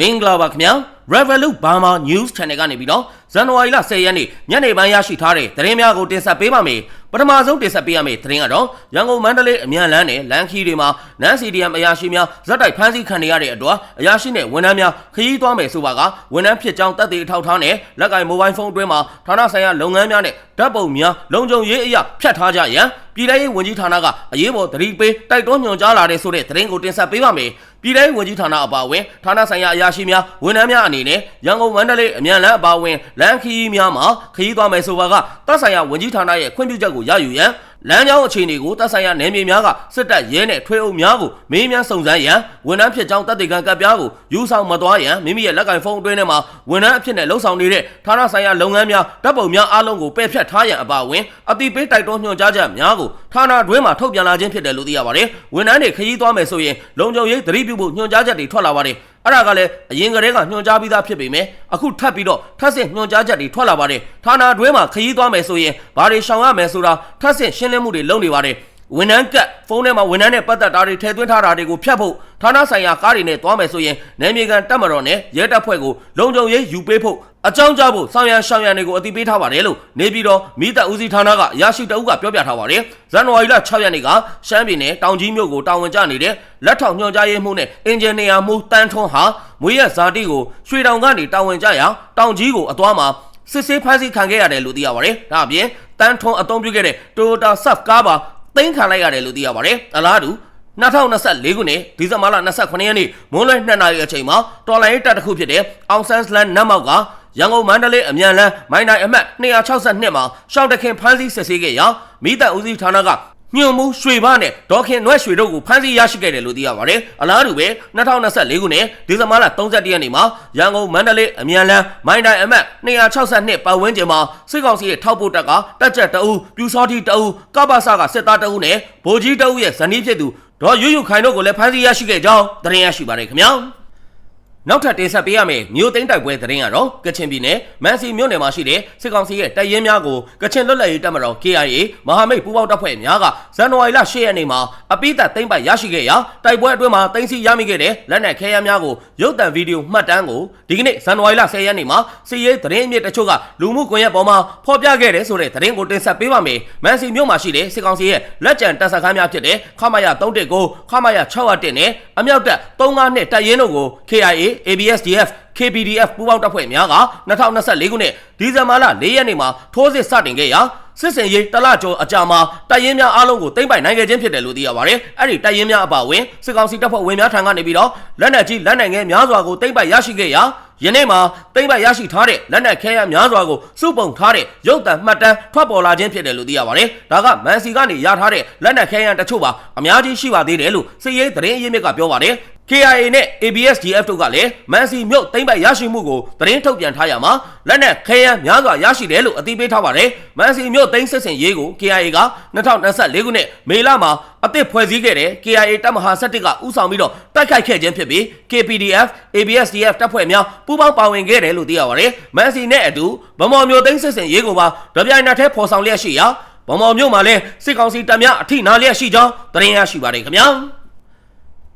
မင်္ဂလာပါခင်ဗျာ Revolut Burma News Channel ကနေပြီးတော့ဇန်နဝါရီလ10ရက်နေ့ညနေပိုင်းရရှိထားတဲ့သတင်းများကိုတင်ဆက်ပေးပါမယ်ပထမဆုံးတင်ဆက်ပေးရမယ့်သတင်းကတော့ရန်ကုန်မန္တလေးအမြန်လမ်းနဲ့လမ်းခီးတွေမှာနန်း CDM အရာရှိများဇက်တိုက်ဖမ်းဆီးခံနေရတဲ့အတွက်အရာရှိနဲ့ဝန်ထမ်းများခရီးသွားမယ်ဆိုပါကဝန်ထမ်းဖြစ်ကြောင်းတပ်တွေအထောက်ထားနဲ့လက်ကင်မိုဘိုင်းဖုန်းအတွင်းမှာဌာနဆိုင်ရာလုပ်ငန်းများနဲ့ဓာတ်ပုံများလုံခြုံရေးအရာဖြတ်ထားကြရန်ပြည်ထောင်ရေးဝန်ကြီးဌာနကအရေးပေါ်သတိပေးတိုက်တွန်းညွှန်ကြားလာတဲ့ဆိုတဲ့သတင်းကိုတင်ဆက်ပေးပါမယ် ပြည်ထောင်ဝန်ကြီးဌာနအပါအဝင်ဌာနဆိုင်ရာအရာရှိများဝန်ထမ်းများအနေနဲ့ရန်ကုန်မန္တလေးအမြန်လမ်းအပါအဝင်လမ်းခရီးများမှာခရီးသွားမယ်ဆိုပါကတပ်ဆိုင်ရာဝန်ကြီးဌာနရဲ့ခွင့်ပြုချက်ကိုရယူရန် လမ်းကြောင်းအခြေအနေကိုတပ်ဆိုင်ရာနယ်မြေများကစစ်တပ်ရဲနဲ့ထွေအုပ်များကိုမေးမြန်းစုံစမ်းရန်ဝန်ထမ်းဖြစ်ကြောင်းတပ်တေကံကပ်ပြားကိုယူဆောင်မသွားရန်မိမိရဲ့လက်ကင်ဖုန်းအတွင်းထဲမှာဝန်ထမ်းအဖြစ်နဲ့လှုပ်ဆောင်နေတဲ့ဌာနဆိုင်ရာလုပ်ငန်းများတပ်ပုံများအားလုံးကိုပယ်ဖျက်ထားရန်အပါအဝင်အတိပေးတိုက်တွန်းညွှန်ကြားချက်များကိုဌာနတွင်းမှာထုတ်ပြန်လာခြင်းဖြစ်တယ်လို့သိရပါတယ်ဝန်ထမ်းတွေခရီးသွားမယ်ဆိုရင်လုံခြုံရေးသတိပြုဖို့ညွှန်ကြားချက်တွေထွက်လာပါတယ် အဲ့ဒါကလည်းအရင်ကတည်းကညွှန်ကြားပြီးသားဖြစ်ပေမဲ့အခုထပ်ပြီးတော့ထပ်ဆင့်ညွှန်ကြားချက်တွေထွက်လာပါတယ်ဌာနတွင်းမှာခရီးသွားမယ်ဆိုရင်ဘာတွေရှောင်ရမယ်ဆိုတာထပ်ဆင့်ရှင်းလင်းမှုတွေလုပ်နေပါတယ် ဝန်ထမ်းကတ်ဖုန်းထဲမှာဝန်ထမ်းနဲ့ပတ်သက်တာတွေထည့်သွင်းထားတာတွေကိုဖျက်ဖို့ဌာနဆိုင်ရာကားတွေနဲ့သွားမယ်ဆိုရင်နယ်မြေကန်တပ်မတော်နဲ့ရဲတပ်ဖွဲ့ကိုလုံခြုံရေးယူပေးဖို့အကြောင်းကြားဖို့ဆောင်ရန်ရှောင်ရန်တွေကိုအသိပေးထားပါတယ်လို့နေပြည်တော်မိသက်ဦးစီးဌာနကရရှိတအုပ်ကပြောပြထားပါတယ်ဇန်နဝါရီလ6ရက်နေ့ကရှမ်းပြည်နယ်တောင်ကြီးမြို့ကိုတာဝန်ကျနေတဲ့လက်ထောက်ညွှန်ကြားရေးမှူးနဲ့အင်ဂျင်နီယာမှူးတန်းထွန်းဟာမွေးရဇာတိကိုရွှေတောင်ကနေတာဝန်ကျရာတောင်ကြီးကိုအသွားမှာစစ်ဆေးဖမ်းဆီးခံခဲ့ရတယ်လို့သိရပါတယ်ဒါအပြင်တန်းထွန်းအသုံးပြုခဲ့တဲ့ Toyota Surf ကားပါ သိမ်းခံလိုက်ရတယ်လို့သိရပါတယ်အလားတူ2024ခုနှစ်ဒီဇင်ဘာလ29ရက်နေ့မွန်းလွဲ2နာရီအချိန်မှာတော်လိုင်းတပ်တစ်ခုဖြစ်တဲ့အောင်ဆန်းစလန်နတ်မောက်ကရန်ကုန်မန္တလေးအမြန်လမ်းမိုင်းတိုင်းအမှတ်262မှာရှောင်းတခင်ဖမ်းဆီးစစ်ဆေးခဲ့ရာမိသက်ဦးစီးဌာနက ညွန်မှုရွှေဘနဲ့ဒေါခင်နွဲ့ရွှေတို့ကိုဖမ်းဆီးရရှိခဲ့တယ်လို့သိရပါတယ်။အလားတူပဲ2024ခုနှစ်ဒီဇင်ဘာလ31ရက်နေ့မှာရန်ကုန်မန္တလေးအမြန်လမ်းမိုင်းတိုင်းအမှတ်262ပတ်ဝန်းကျင်မှာစစ်ကောင်စီရဲ့ထောက်ပို့တပ်ကတက်ချက်တအူးပြူစောတိတအူးကပ္ပစကစစ်သားတအူးနဲ့ဗိုလ်ကြီးတအူးရဲ့ဇနီးဖြစ်သူဒေါ်ရွရွခိုင်တို့ကိုလည်းဖမ်းဆီးရရှိခဲ့ကြောင်းသတင်းရရှိပါတယ်ခင်ဗျာ။ နောက်ထပ်တင်ဆက်ပေးရမယ့်မြို့သိမ်းတိုက်ပွဲသတင်းကတော့ကချင်ပြည်နယ်မန်စီမြို့နယ်မှာရှိတဲ့စစ်ကောင်စီရဲ့တပ်ရင်းများကိုကချင်လွတ်လပ်ရေးတပ်မတော် KIA မဟာမိတ်ပူးပေါင်းတပ်ဖွဲ့များကဇန်နဝါရီလ10ရက်နေ့မှာအပိသက်သိမ်းပိုက်ရရှိခဲ့ရာတိုက်ပွဲအတွင်းမှာသိမ်းဆည်းရမိခဲ့တဲ့လက်နက်ခဲယမ်းများကိုရုပ်သံဗီဒီယိုမှတ်တမ်းကိုဒီကနေ့ဇန်နဝါရီလ10ရက်နေ့မှာစီရေးသတင်းအမြစ်တချို့ကလူမှုကွန်ရက်ပေါ်မှာဖော်ပြခဲ့တဲ့ဆိုတဲ့သတင်းကိုတင်ဆက်ပေးပါမယ်မန်စီမြို့မှာရှိတဲ့စစ်ကောင်စီရဲ့လက်ကျန်တပ်စခန်းများဖြစ်တဲ့ခမာယာ319ခမာယာ601နဲ့အမြောက်တပ်35နဲ့တပ်ရင်းတို့ကို KIA ABSDF KPDF ပူးပေါင်းတပ်ဖွဲ့များက2024ခုနှစ်ဒီဇင်ဘာလ4ရက်နေ့မှာထိုးစစ်စတင်ခဲ့ရာစစ်စင်ရေးတလကျော်အကြာမှာတပ်ရင်းများအားလုံးကိုသိမ်းပိုက်နိုင်ခဲ့ခြင်းဖြစ်တယ်လို့သိရပါတယ်။အဲ့ဒီတပ်ရင်းများအပါအဝင်စစ်ကောင်စီတပ်ဖွဲ့ဝင်များထံကနေပြီးတော့လက်နက်ကြီးလက်နက်ငယ်များစွာကိုသိမ်းပိုက်ရရှိခဲ့ရာယနေ့မှာသိမ်းပိုက်ရရှိထားတဲ့လက်နက်ခဲယမ်းများစွာကိုစုပုံထားတဲ့ရုပ်သံမှတ်တမ်းထွက်ပေါ်လာခြင်းဖြစ်တယ်လို့သိရပါတယ်။ဒါကမန်စီကနေရထားတဲ့လက်နက်ခဲယမ်းတချို့ပါအများကြီးရှိပါသေးတယ်လို့စစ်ရေးသတင်းအရင်းမြစ်ကပြောပါတယ်။ KIA နဲ့ ABSDF တို့ကလည်းမန်စီမြို့သိမ်းပိုက်ရရှိမှုကိုသတင်းထုတ်ပြန်ထားရမှာလက်နက်ခဲယမ်းများစွာရရှိတယ်လို့အသိပေးထားပါတယ်။မန်စီမြို့သိမ်းစစ်စင်ရေးကို KIA က2024ခုနှစ်မေလမှာအသစ်ဖွဲ့စည်းခဲ့တဲ့ KIA တပ်မဟာ7ကဥဆောင်ပြီးတော့တိုက်ခိုက်ခဲ့ခြင်းဖြစ်ပြီး KPDF ABSDF တပ်ဖွဲ့များပူးပေါင်းပါဝင်ခဲ့တယ်လို့သိရပါတယ်။မန်စီနဲ့အတူဗမော်မြို့သိမ်းစစ်စင်ရေးကိုပါဗပြိုင်နက်ထဲဖော်ဆောင်လျက်ရှိရာဗမော်မြို့မှာလည်းစစ်ကောင်စီတပ်များအထိနာလျက်ရှိကြောင်းသတင်းရရှိပါတယ်ခင်ဗျာ။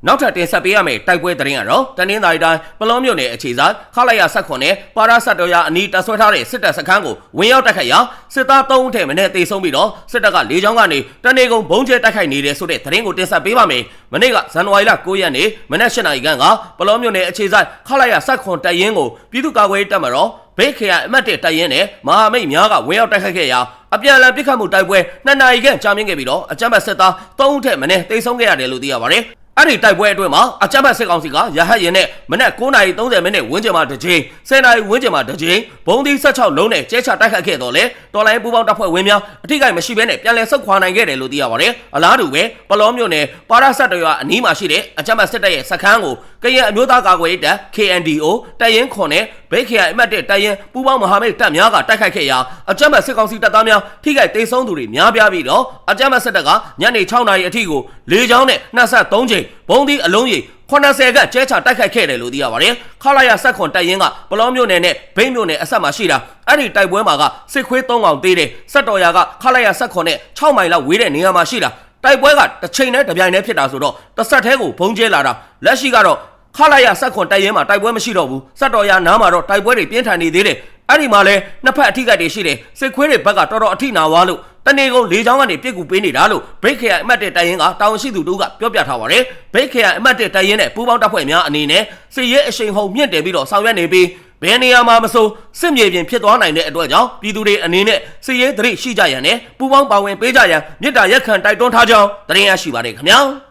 နောက်ထပ်တင်ဆက်ပေးရမယ့်တိုက်ပွဲသတင်းကတော့တနင်္သာရီတိုင်းပလောမြို့နယ်အခြေဆိုင်ခလိုက်ရဆက်ခွန်နဲ့ပါရဆက်တော်ရအနီးတပ်ဆွဲထားတဲ့စစ်တပ်စခန်းကိုဝင်ရောက်တိုက်ခိုက်ရာစစ်သား3ဦးထက်မနည်းတေဆုံးပြီးတော့စစ်တပ်ကလေကြောင်းကနေတနေကုန်ဘုံကျဲတိုက်ခိုက်နေတဲ့ဆိုတဲ့သတင်းကိုတင်ဆက်ပေးပါမယ်။မနေ့ကဇန်နဝါရီလ9ရက်နေ့မနက်၈နာရီခန့်ကပလောမြို့နယ်အခြေဆိုင်ခလိုက်ရဆက်ခွန်တပ်ရင်းကိုပြည်သူ့ကာကွယ်ရေးတပ်မတော်ဘေးခရိုင်အမတ်တစ်တပ်ရင်းနဲ့မဟာမိတ်များကဝင်ရောက်တိုက်ခိုက်ခဲ့ရာအပြန်အလှန်ပစ်ခတ်မှုတိုက်ပွဲနှစ်နာရီခန့်ကြာမြင့်ခဲ့ပြီးတော့အကြမ်းဖက်စစ်သား3ဦးထက်မနည်းတေဆုံးခဲ့ရတယ်လို့သိရပါတယ်။ အဲ့ဒီတိုက်ပွဲအတွင်းမှာအကြမ်းဖက်စစ်ကောင်စီကရဟတ်ရင်နဲ့မနက်9:30မိနစ်ဝန်းကျင်မှာတစ်ကြိမ်10နာရီဝန်းကျင်မှာတစ်ကြိမ်ဘုံသီး16လုံးနဲ့ကျဲချတိုက်ခတ်ခဲ့တော့လေတော်လိုင်းပူပေါင်းတပ်ဖွဲ့ဝင်များအထိကိမရှိဘဲနဲ့ပြန်လည်ဆုတ်ခွာနိုင်ခဲ့တယ်လို့သိရပါတယ်အလားတူပဲပလောမျိုးနယ်ပါရဆက်တရွာအနီးမှာရှိတဲ့အကြမ်းဖက်စစ်တပ်ရဲ့စခန်းကိုကရင်အမျိုးသားကာကွယ်ရေးတပ် KNDO တပ်ရင်းခွန်နဲ့ဘိတ်ခရိုင်အမှတ်1တပ်ရင်းပူပေါင်းမဟာမိတ်တပ်များကတိုက်ခိုက်ခဲ့ရာအကြမ်းဖက်စစ်ကောင်စီတပ်သားများထိခိုက်ဒေဆုံးသူတွေများပြားပြီးတော့အကြမ်းဖက်စစ်တပ်ကညနေ6နာရီအထိကိုလေကြောင်းနဲ့နှက်ဆက်3ချိန်ဘုံသီးအလုံးကြီး80ကကျဲချတိုက်ခိုက်ခဲ့တယ်လို့သိရပါတယ်။ခလာရဆက်ခွန်တိုက်ရင်ကပလောမျိုးနယ်နဲ့ဘိန်းမျိုးနယ်အဆက်မှာရှိတာအဲ့ဒီတိုက်ပွဲမှာကစစ်ခွေး၃កောင်သေးတယ်စက်တော်ရာကခလာရဆက်ခွန်နဲ့6မိုင်လောက်ဝေးတဲ့နေရာမှာရှိတာ တိုက်ပွဲကတစ်ချိန်နဲ့တစ်ပြိုင်တည်းဖြစ်တာဆိုတော့တစ်ဆက်သေးကိုဘုံကျဲလာတာလက်ရှိကတော့ခလာရဆက်ခွန်တိုက်ရဲမှာတိုက်ပွဲမရှိတော့ဘူးစက်တော်ရနားမှာတော့တိုက်ပွဲတွေပြင်းထန်နေသေးတယ်အဲ့ဒီမှာလဲနှစ်ဖက်အထိကတွေရှိတယ်စစ်ခွေးတွေဘက်ကတော်တော်အထိနာသွားလို့တနေကုန်လေးချောင်းကနေပြစ်ကူပေးနေတာလို့ဘိတ်ခရိုင်အမတ်တဲ့တိုင်ရင်ကတာဝန်ရှိသူတို့ကပြောပြထားပါတယ်ဘိတ်ခရိုင်အမတ်တဲ့တိုင်ရင်နဲ့ပူးပေါင်းတပ်ဖွဲ့များအနေနဲ့စစ်ရေးအရှိန်ဟုန်မြင့်တယ်ပြီးတော့ဆောင်ရွက်နေပြီး ဘယ်နေရာမှာမဆိုစစ်မြေပြင်ဖြစ်သွားနိုင်တဲ့အတွက်ကြောင့်ပြည်သူတွေအနေနဲ့စစ်ရေးသတိရှိကြရန်နဲ့ပူးပေါင်းပါဝင်ပေးကြရန်မြစ်တာရက်ခံတိုက်တွန်းထားကြောင်းသတင်းရရှိပါတယ်ခင်ဗျာ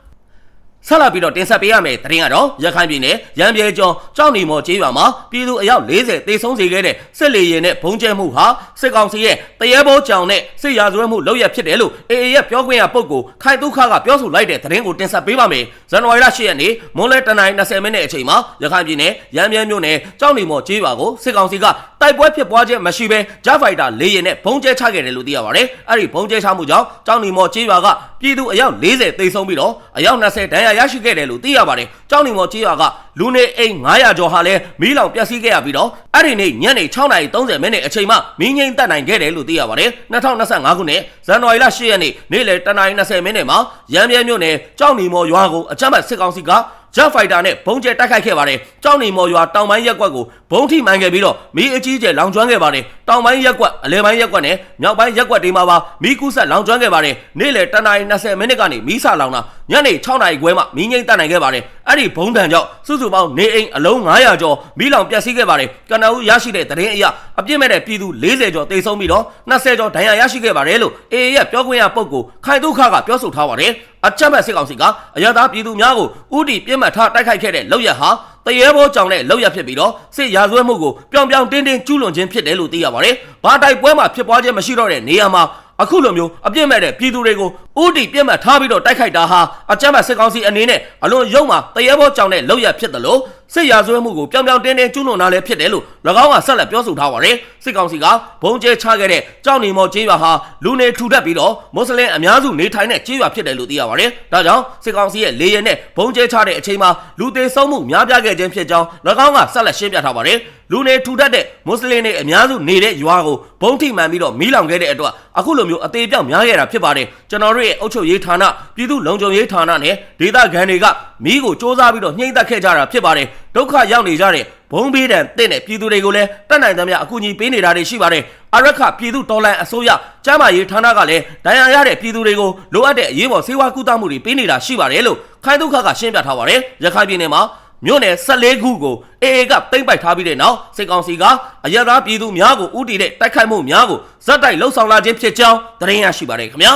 ဆက်လက်ပြီးတော့တင်ဆက်ပေးရမယ့်သတင်းကတော့ရခိုင်ပြည်နယ်ရန်ပြည်ကျော်ကြောက်နေမော်ကျေးရွာမှာပြည်သူအယောက်40တေဆုံးစေခဲ့တဲ့စစ်လေရင်နဲ့ဘုံကျဲမှုဟာစစ်ကောင်စီရဲ့တရဲဘောကြောင်နဲ့စစ်ရာဇဝဲမှုလုပ်ရဖြစ်တယ်လို့ AA ရဲ့ပြောခွင့်ရပုဂ္ဂိုလ်ခိုင်တုခကပြောဆိုလိုက်တဲ့သတင်းကိုတင်ဆက်ပေးပါမယ်။ဇန်နဝါရီလ10ရက်နေ့မွန်းလယ်တနင်္လာ20မိနစ်အချိန်မှာရခိုင်ပြည်နယ်ရန်ပြည်မြို့နယ်ကြောက်နေမော်ကျေးရွာကိုစစ်ကောင်စီကတိုက်ပွဲဖြစ်ပွားခြင်းမရှိဘဲဂျာဖိုက်တာလေရင်နဲ့ဘုံကျဲချခဲ့တယ်လို့သိရပါတယ်။အဲ့ဒီဘုံကျဲချမှုကြောင့်ကြောက်နေမော်ကျေးရွာကပြည်သူအယောက်40တေဆုံးပြီးတော့အယောက်20ဒဏ်ရာရရှိခဲ့တယ်လို့သိရပါတယ်။ ကြောက်နေမော်ကျေးရွာကလူနေအိမ်900ကျော်ဟာလည်းမီးလောင်ပျက်စီးခဲ့ရပြီးတော့အဲ့ဒီနေ့ညနေ6:30မိနစ်အချိန်မှမီးငိမ့်တက်နိုင်ခဲ့တယ်လို့သိရပါတယ်။2025ခုနှစ်ဇန်နဝါရီလ10ရက်နေ့နေ့လယ်10:20မိနစ်မှာရန်ပြည်မြို့နယ်ကြောက်နေမော်ရွာကိုအကြမ်းဖက်စစ်ကောင်စီကဂျက်ဖိုက်တာနဲ့ဘုံကျဲတိုက်ခိုက်ခဲ့ပါတယ်။ကြောက်နေမော်ရွာတောင်ပိုင်းရက်ကွက်ကိုဘုံထိမှန်ခဲ့ပြီးတော့မီးအကြီးကျယ်လောင်ကျွမ်းခဲ့ပါတယ်။တောင်ပိုင်းရက်ကွက်အလဲပိုင်းရက်ကွက်နဲ့မြောက်ပိုင်းရက်ကွက်တွေမှာပါမီးကူးဆက်လောင်ကျွမ်းခဲ့ပါတယ်။နေ့လယ်10:20မိနစ်ကနေမီးစလောင်တာညနေ6နာရီခွဲမှမီးငိမ့်တက်နိုင်ခဲ့ပါတယ်။အဲ့ဒီဘုံတန်ကြောင့်စုစုပေါင်းနေအိမ်အလုံး900ကျော်မီးလောင်ပျက်စီးခဲ့ပါတယ်။ကနအူရရှိတဲ့သတင်းအရအပြစ်မဲ့တဲ့ပြည်သူ40ကျော်တေဆုံးပြီးတော့20ကျော်ဒဏ်ရာရရှိခဲ့ပါတယ်လို့ AA ရဲ့ပြောခွင့်ရပုဂ္ဂိုလ်ခိုင်ဒုခကပြောဆိုထားပါတယ်။အကြမ်းဖက်စစ်ကောင်စီကအရသာပြည်သူများကိုဥတီပြစ်မှတ်ထားတိုက်ခိုက်ခဲ့တဲ့လောက်ရဟာတရေဘောကြောင့်လည်းလောက်ရဖြစ်ပြီးတော့စစ်ရာဇဝဲမှုကိုပြောင်ပြောင်တင်းတင်းကျူးလွန်ခြင်းဖြစ်တယ်လို့သိရပါတယ်။ဘာတိုက်ပွဲမှာဖြစ်ပွားခြင်းမရှိတော့တဲ့နေရာမှာ အခုလိုမျိုးအပြစ်မဲ့တဲ့ပြည်သူတွေကိုဥတီပြစ်မှတ်ထားပြီးတော့တိုက်ခိုက်တာဟာအကြမ်းဖက်စစ်ကောင်စီအနေနဲ့အလွန်ရုံမှာတရေဘောကြောင့်လည်းလောက်ရဖြစ်တယ်လို့ စစ်ရာဇဝဲမှုကိုပြောင်ပြောင်တင်းတင်းကျူးလွန်တာလည်းဖြစ်တယ်လို့၎င်းကဆက်လက်ပြောဆိုထားပါတယ်စစ်ကောင်စီကဘုံကျဲချခဲ့တဲ့ကြောက်နေမော်ကျေးရွာဟာလူနေထူထပ်ပြီးတော့မွတ်စလင်အများစုနေထိုင်တဲ့ကျေးရွာဖြစ်တယ်လို့သိရပါတယ်ဒါကြောင့်စစ်ကောင်စီရဲ့လေရင်နဲ့ဘုံကျဲချတဲ့အချိန်မှာလူသေးဆုံးမှုများပြားခဲ့ခြင်းဖြစ်ကြောင်း၎င်းကဆက်လက်ရှင်းပြထားပါတယ်လူနေထူထပ်တဲ့မွတ်စလင်တွေအများစုနေတဲ့ရွာကိုဘုံထိမှန်ပြီးတော့မီးလောင်ခဲ့တဲ့အတွက်အခုလိုမျိုးအသေးပြောက်များခဲ့တာဖြစ်ပါတယ်ကျွန်တော်တို့ရဲ့အုပ်ချုပ်ရေးဌာနပြည်သူ့လုံခြုံရေးဌာနနဲ့ဒေသခံတွေကမီးကိုစ조사ပြီးတော့နှိမ့်သက်ခဲ့ကြတာဖြစ်ပါတယ်ဒုက္ခရောက်နေကြတဲ့ဘုံဘေးတန်တင့်တဲ့ပြည်သူတွေကိုလည်းတတ်နိုင်သမျှအကူအညီပေးနေတာတွေရှိပါတယ်အရက်ခပြည်သူတော်လှန်အစိုးရကျမ်းမာရေးဌာနကလည်းဒဏ်ရာရတဲ့ပြည်သူတွေကိုလိုအပ်တဲ့အရေးပေါ်ဆေးဝါးကုသမှုတွေပေးနေတာရှိပါတယ်လို့ခိုင်ဒုက္ခကရှင်းပြထားပါတယ်ရခိုင်ပြည်နယ်မှာမြို့နယ်14ခုကိုအေအေကတိမ့်ပိုက်ထားပြီးတဲ့နောက်စစ်ကောင်စီကအရသာပြည်သူများကိုဥတီတဲ့တိုက်ခိုက်မှုများကိုဇက်တိုက်လှုပ်ဆောင်လာခြင်းဖြစ်ကြောင်းသတင်းရရှိပါတယ်ခင်ဗျာ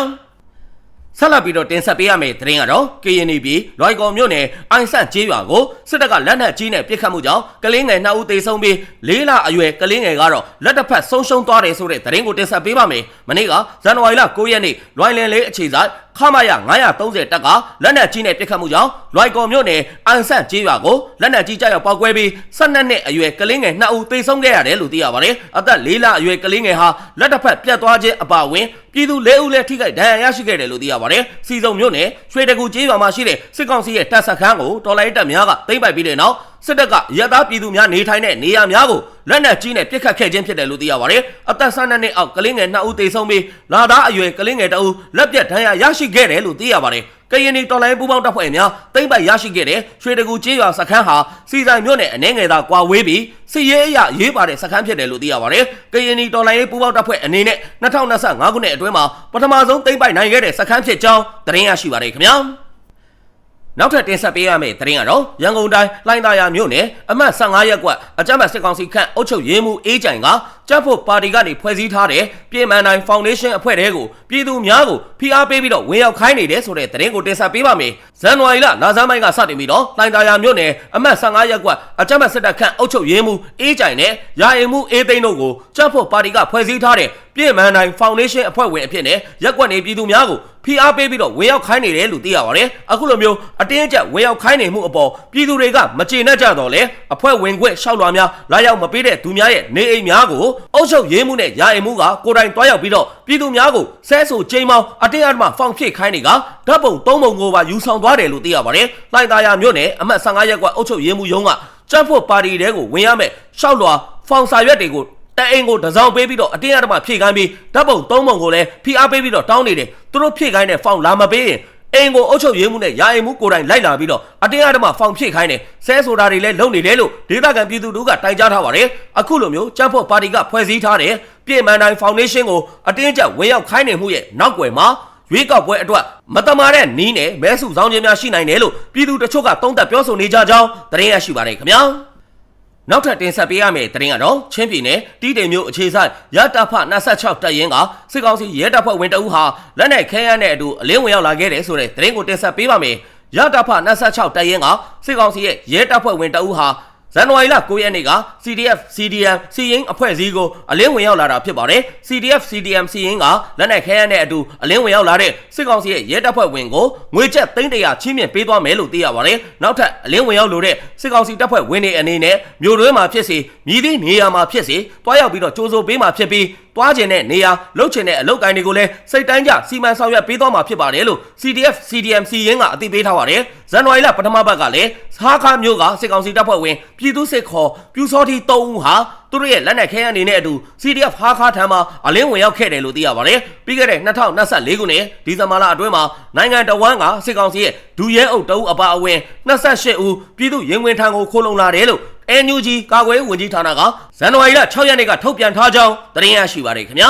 ဆက်လက်ပြီးတော့တင်ဆက်ပေးရမယ့်သတင်းကတော့ KNB လွိုင်ကော်မြို့နယ်အိုင်ဆန့်ကျေးရွာကိုစစ်တပ်ကလက်နက်ကြီးနဲ့ပစ်ခတ်မှုကြောင့်ကလေးငယ်2ဦးသေဆုံးပြီး၄လအရွယ်ကလေးငယ်ကတော့လက်တစ်ဖက်ဆုံးရှုံးသွားတယ်ဆိုတဲ့သတင်းကိုတင်ဆက်ပေးပါမယ်။မနေ့ကဇန်နဝါရီလ9ရက်နေ့လွိုင်လင်လေးအခြေဆိုင်ခမရ930တပ်ကလက်နက်ကြီးနဲ့ပစ်ခတ်မှုကြောင့်လွိုင်ကော်မြို့နယ်အိုင်ဆန့်ကျေးရွာကိုလက်နက်ကြီးကြောက်ရောက်ပောက်ကွဲပြီး12နှစ်အရွယ်ကလေးငယ်2ဦးသေဆုံးခဲ့ရတယ်လို့သိရပါတယ်။အသက်၄လအရွယ်ကလေးငယ်ဟာလက်တစ်ဖက်ပြတ်သွားခြင်းအပါအဝင်ပြည်သူ၄ဦးလည်းထိခိုက်ဒဏ်ရာရရှိခဲ့တယ်လို့သိရပါတယ်။စီစုံမြို့နယ်ရွှေတကူကျေးရွာမှာရှိတဲ့စစ်ကောင်စီရဲ့တပ်စခန်းကိုတော်လိုင်းတပ်များကသိမ်းပိုက်ပြီးတဲ့နောက် စစ်တပ်ကရသားပြည်သူများနေထိုင်တဲ့နေရာများကိုလက်နက်ကြီးနဲ့ပစ်ခတ်ခဲ့ခြင်းဖြစ်တယ်လို့သိရပါတယ်။အသက်12နှစ်အောက်ကလေးငယ်2ဦးသေဆုံးပြီးလာသားအရွယ်ကလေးငယ်2ဦးလက်ပြတ်ဒဏ်ရာရရှိခဲ့တယ်လို့သိရပါတယ်။ကရင်နီတော်လိုင်းပူပေါင်းတပ်ဖွဲ့များသိမ့်ပိုက်ရရှိခဲ့တဲ့ရွှေတကူကျေးရွာစခန်းဟာစီဆိုင်မြို့နယ်အနှဲငယ်သာကွာဝေးပြီးစစ်ရေးအရရေးပါတဲ့စခန်းဖြစ်တယ်လို့သိရပါတယ်။ကရင်နီတော်လိုင်းပူပေါင်းတပ်ဖွဲ့အနေနဲ့2025ခုနှစ်အတွင်းမှာပထမဆုံးသိမ့်ပိုက်နိုင်ခဲ့တဲ့စခန်းဖြစ်ကြောင်းသတင်းရရှိပါတယ်ခင်ဗျာ။ နောက်ထပ်တင်ဆက်ပေးရမယ့်သတင်းကတော့ရန်ကုန်တိုင်းလှိုင်းသာယာမြို့နယ်အမှတ်15ရပ်ကွက်အကြမ်းဖက်စစ်ကောင်စီခန့်အုပ်ချုပ်ရေးမှူးအေးကြိုင်ကကြက်ဖို့ပါတီကနေဖွဲ့စည်းထားတဲ့ပြည်မန်တိုင်းဖောင်ဒေးရှင်းအဖွဲ့တဲကိုပြည်သူများကိုဖိအားပေးပြီးတော့ဝင်ရောက်ခိုင်းနေတယ်ဆိုတဲ့သတင်းကိုတင်ဆက်ပေးပါမယ်။ဇန်နဝါရီလလာဇန်းပိုင်းကစတင်ပြီးတော့လှိုင်းသာယာမြို့နယ်အမှတ်15ရပ်ကွက်အကြမ်းဖက်စစ်တပ်ခန့်အုပ်ချုပ်ရေးမှူးအေးကြိုင်နဲ့ရာအိမ်မှူးအေးသိန်းတို့ကိုကြက်ဖို့ပါတီကဖွဲ့စည်းထားတဲ့ပြည်မန်တိုင်းဖောင်ဒေးရှင်းအဖွဲ့ဝင်အဖြစ်နဲ့ရက်ကွက်နေပြည်သူများကို ဖိအားပေးပြီးတော့ဝင်ရောက်ခိုင်းနေတယ်လို့သိရပါတယ်။အခုလိုမျိုးအတင်းအကျပ်ဝင်ရောက်ခိုင်းနေမှုအပေါ်ပြည်သူတွေကမကျေနပ်ကြတော့လဲအဖွဲ့ဝင်ခွင့်ရှောက်လွှာများလာရောက်မပေးတဲ့သူများရဲ့နေအိမ်များကိုအုပ်ချုပ်ရေးမှုနဲ့ရာအိမ်မှုကကိုယ်တိုင်တွားရောက်ပြီးတော့ပြည်သူများကိုဆဲဆူချိန်မောင်းအတင်းအဓမ္မဖောင်ဖြစ်ခိုင်းနေကဓာတ်ပုံသုံးပုံကိုပါယူဆောင်သွားတယ်လို့သိရပါတယ်။လိုင်သားရမြို့နယ်အမှတ်15ရပ်ကွက်အုပ်ချုပ်ရေးမှုရုံးကကြက်ဖို့ပါတီတဲကိုဝင်ရမယ်ရှောက်လွှာဖောင်စာရွက်တွေကို တအိမ်ကိုတစောင်းပေးပြီးတော့အတင်းအဓမ္မဖြည့်ခိုင်းပြီးဓာတ်ပုံသုံးပုံကိုလည်းဖိအားပေးပြီးတော့တောင်းနေတယ်သူတို့ဖြည့်ခိုင်းတဲ့ဖောင်လာမပေးရင်အိမ်ကိုအုပ်ချုပ်ရေးမှုနဲ့ယာယီမှုကိုယ်တိုင်လိုက်လာပြီးတော့အတင်းအဓမ္မဖောင်ဖြည့်ခိုင်းတယ်ဆဲဆိုတာတွေလည်းလုပ်နေတယ်လို့ဒေသခံပြည်သူတို့ကတိုင်ကြားထားပါတယ်အခုလိုမျိုးကျန်းဖို့ပါတီကဖွဲ့စည်းထားတဲ့ပြည်မန်တိုင်းဖောင်ဒေးရှင်းကိုအတင်းကျပ်ဝင်ရောက်ခိုင်းနေမှုရဲ့နောက်ွယ်မှာရွေးကောက်ပွဲအတွက်မတမာတဲ့နီးနဲ့မဲစုဆောင်ခြင်းများရှိနိုင်တယ်လို့ပြည်သူတချို့ကသုံးသပ်ပြောဆိုနေကြကြောင်းသတင်းရရှိပါတယ်ခင်ဗျာ နောက်ထပ်တင်ဆက်ပေးရမယ့်သတင်းကတော့ချင်းပြည်နယ်တီးတိမ်မြို့အခြေဆိုင်ရတဖ26တပ်ရင်းကစစ်ကောင်စီရဲတပ်ဖွဲ့ဝင်တအုပ်ဟာလက်နက်ခဲယမ်းနဲ့အတူအလင်းဝင်ရောက်လာခဲ့တယ်ဆိုတဲ့သတင်းကိုတင်ဆက်ပေးပါမယ်ရတဖ26တပ်ရင်းကစစ်ကောင်စီရဲ့ရဲတပ်ဖွဲ့ဝင်တအုပ်ဟာ ဇန်နဝါရီလ9ရက်နေ့က CDF CDM စီရင်အဖွဲ့အစည်းကိုအလင်းဝင်ရောက်လာတာဖြစ်ပါတယ်။ CDF CDM စီရင်ကလက်နက်ခဲယမ်းနဲ့အတူအလင်းဝင်ရောက်လာတဲ့စစ်ကောင်စီရဲ့ရဲတပ်ဖွဲ့ဝင်ကိုငွေကျပ်300ချင်းမြင့်ပေးသွားမယ်လို့သိရပါတယ်။နောက်ထပ်အလင်းဝင်ရောက်လို့တဲ့စစ်ကောင်စီတပ်ဖွဲ့ဝင်တွေအနေနဲ့မြို့တွင်းမှာဖြစ်စေမြည်သည့်နေရာမှာဖြစ်စေတွားရောက်ပြီးတော့ကြိုးစိုးပေးမှာဖြစ်ပြီးတွားကျင်တဲ့နေရာလှုပ်ချင်တဲ့အလုပ်ကိုင်းတွေကိုလည်းစိတ်တိုင်းကြစီမံဆောင်ရွက်ပေးသွားမှာဖြစ်ပါတယ်လို့ CDF CDM စီရင်ကအသိပေးထားပါတယ်။ဇန်နဝါရီလပထမပတ်ကလည်းစားခါမျိုးကစစ်ကောင်စီတပ်ဖွဲ့ဝင်ပြည်သူစစ်ခေါ်ပြူစောတိ3ဦးဟာသူတို့ရဲ့လက်နက်ခဲယမ်းတွေနဲ့အတူ CDF ဟာခါထံမှာအလင်းဝင်ရောက်ခဲ့တယ်လို့သိရပါတယ်။ပြီးခဲ့တဲ့2024ခုနှစ်ဒီဇင်ဘာလအတွင်းမှာနိုင်ငံတော်ဝန်ကစစ်ကောင်စီရဲ့ဒူရဲအုပ်တအုပ်အပါအဝင်28ဦးပြည်သူရင်ဝင်ထံကိုခိုးလုံလာတယ်လို့ NUG ကာကွယ်ရေးဝန်ကြီးဌာနကဇန်နဝါရီလ6ရက်နေ့ကထုတ်ပြန်ထားကြောင်းသတင်းရရှိပါတယ်ခင်ဗျာ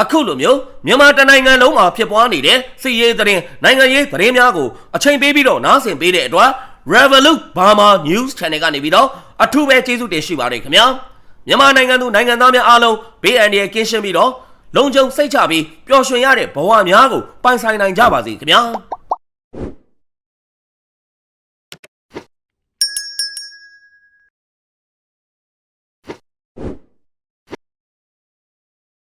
အခုလိုမျိုးမြန်မာတနိုင်ငံလုံးမှာဖြစ်ပွားနေတဲ့စစ်ရေးသတင်းနိုင်ငံရေးသတင်းများကိုအချိန်ပေးပြီးတော့နားဆင်ပေးတဲ့အတွက် Revolut Burma News Channel ကနေပြီးတော့အထူးပဲကျေးဇူးတင်ရှိပါတယ်ခင်ဗျာမြန်မာနိုင်ငံသူနိုင်ငံသားများအားလုံးဘေးအန္တရာယ်ကင်းရှင်းပြီးတော့လုံခြုံစိတ်ချပြီးပျော်ရွှင်ရတဲ့ဘဝများကိုပိုင်ဆိုင်နိုင်ကြပါစေခင်ဗျာ